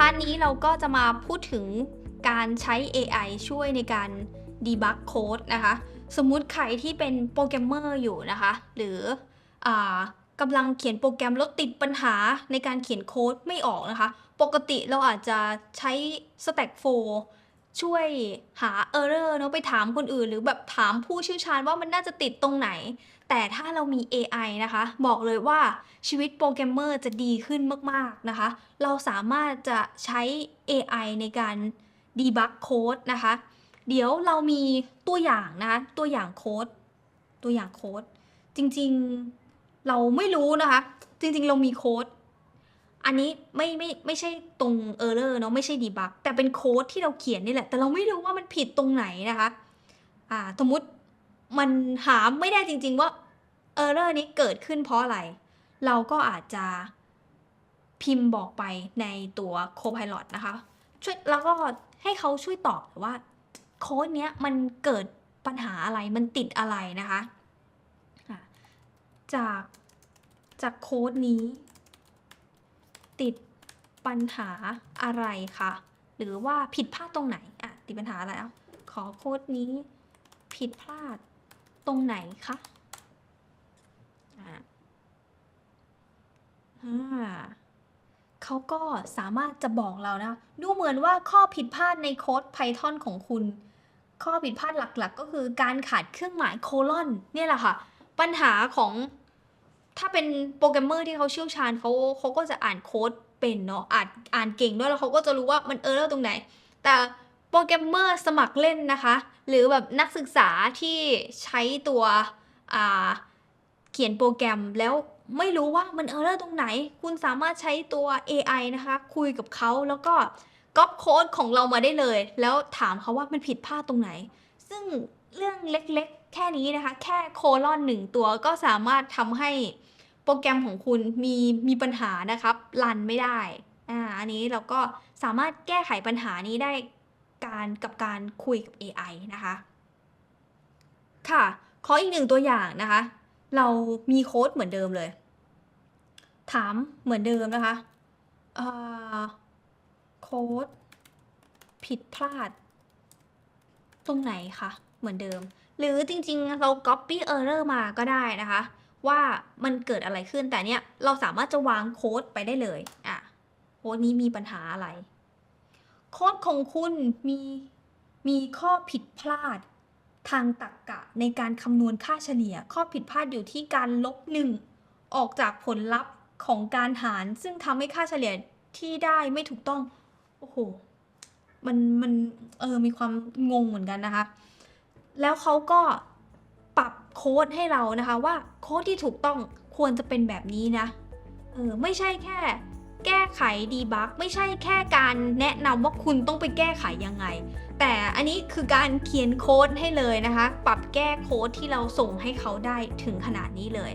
พาร์ทนี้เราก็จะมาพูดถึงการใช้ AI ช่วยในการดีบักโค้ดนะคะ สมมุติใครที่เป็นโปรแกรมเมอร์อยู่นะคะ หรืออกำลังเขียนโปรแกรมแล้วติดปัญหาในการเขียนโค้ดไม่ออกนะคะ ปกติเราอาจจะใช้ Stack 4 ช่วยหา Error เนาะไปถามคนอื่น หรือแบบถามผู้เชี่ยวชาญว่ามันน่าจะติดตรงไหน แต่ถ้าเรามี AI นะคะ บอกเลยว่าชีวิตโปรแกรมเมอร์จะดีขึ้นมากๆนะคะ เราสามารถจะใช้ AI ในการดีบักโค้ดนะคะ เดี๋ยวเรามีตัวอย่างนะคะตัวอย่างโค้ดตัวอย่างโค้ดจริงๆเราไม่รู้นะคะ จริงๆเรามีโค้ด อันนี้ไม่ไม่ไม่ใช่ตรง error เลอร์เนาะไม่ใช่ดีบักแต่เป็นโค้ดที่เราเขียนนี่แหละ แต่เราไม่รู้ว่ามันผิดตรงไหนนะคะอ่าสมมติมันหาไม่ได้จริง ๆว่า error นี้เกิดขึ้นเพราะอะไร เราก็อาจจะพิมพ์บอกไปในตัว Copilot นะคะช่วยแล้วก็ให้เขาช่วยตอบว่าโค้ดเนี้ยมันเกิดปัญหาอะไรมันติดอะไรนะคะ จากจากโค้ดนี้ ติดปัญหาอะไรคะหรือว่าผิดพลาดตรงไหนอะติดปัญหาอะไรอะขอโค้ดนี้ผิดพลาดตรงไหนคะอ่าเขาก็สามารถจะบอกเรานะ ดูเหมือนว่าข้อผิดพลาดในโค้ด Python ของคุณ ข้อผิดพลาดหลักๆ ก็คือการขาดเครื่องหมายโคลอน เนี่ยแหละค่ะ ปัญหาของ ถ้าเป็นโปรแกรมเมอร์ที่เขาเชี่ยวชาญเขาเขาก็จะอ่านโค้ดเป็นเนาะอ่านอ่านเก่งด้วยแล้วเขาก็จะรู้ว่ามันเออร์ตรงไหน แต่โปรแกรมเมอร์สมัครเล่นนะคะ หรือแบบนักศึกษาที่ใช้ตัวเขียนโปรแกรมแล้วไม่รู้ว่ามันเออร์ตรงไหน คุณสามารถใช้ตัว AI นะคะ คุยกับเขาแล้วก็ก๊อปโค้ดของเรามาได้เลย แล้วถามเขาว่ามันผิดพลาดตรงไหน ซึ่งเรื่องเล็กๆ แค่นี้นะคะ แค่โคลอนหนึ่งตัวก็สามารถทำให้โปรแกรมของคุณมีมีปัญหานะครับรันไม่ได้อ่าอันนี้เราก็สามารถแก้ไขปัญหานี้ได้การกับการคุยกับ AI นะคะ ค่ะ ขออีกหนึ่งตัวอย่างนะคะ เรามีโค้ดเหมือนเดิมเลย ถามเหมือนเดิมนะคะโค้ดผิดพลาด ตรงไหนคะเหมือนเดิม หรือจริงๆ เรา copy error มาก็ได้นะคะ ว่ามันเกิดอะไรขึ้นแต่เนี้ยเราสามารถจะวางโค้ดไปได้เลยอะโค้ดนี้มีปัญหาอะไร โค้ดของคุณมีมีข้อผิดพลาดทางตรรกกะในการคำนวณค่าเฉลี่ย ข้อผิดพลาดอยู่ที่การลบหนึ่งออกจากผลลัพธ์ของการหาร ซึ่งทำให้ค่าเฉลี่ยที่ได้ไม่ถูกต้อง โอ้โห มันมันเออมีความงงเหมือนกันนะคะ แล้วเขาก็ปรับโค้ดให้เรานะคะว่าโค้ดที่ถูกต้องควรจะเป็นแบบนี้นะเออไม่ใช่แค่แก้ไขดีบักไม่ใช่แค่การแนะนำว่าคุณต้องไปแก้ไขยังไง แต่อันนี้คือการเขียนโค้ดให้เลยนะคะ ปรับแก้โค้ดที่เราส่งให้เขาได้ถึงขนาดนี้เลย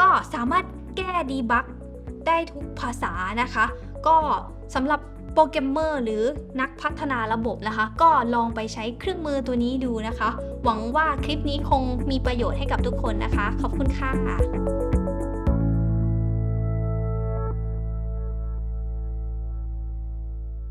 ก็สามารถแก้ดีบักได้ทุกภาษานะคะ ก็สำหรับ ปรแกรมเมอร์หรือนักพัฒนาระบบนะคะ ก็ลองไปใช้เครื่องมือตัวนี้ดูนะคะ หวังว่าคลิปนี้คงมีประโยชน์ให้กับทุกคนนะคะ ขอบคุณค่ะ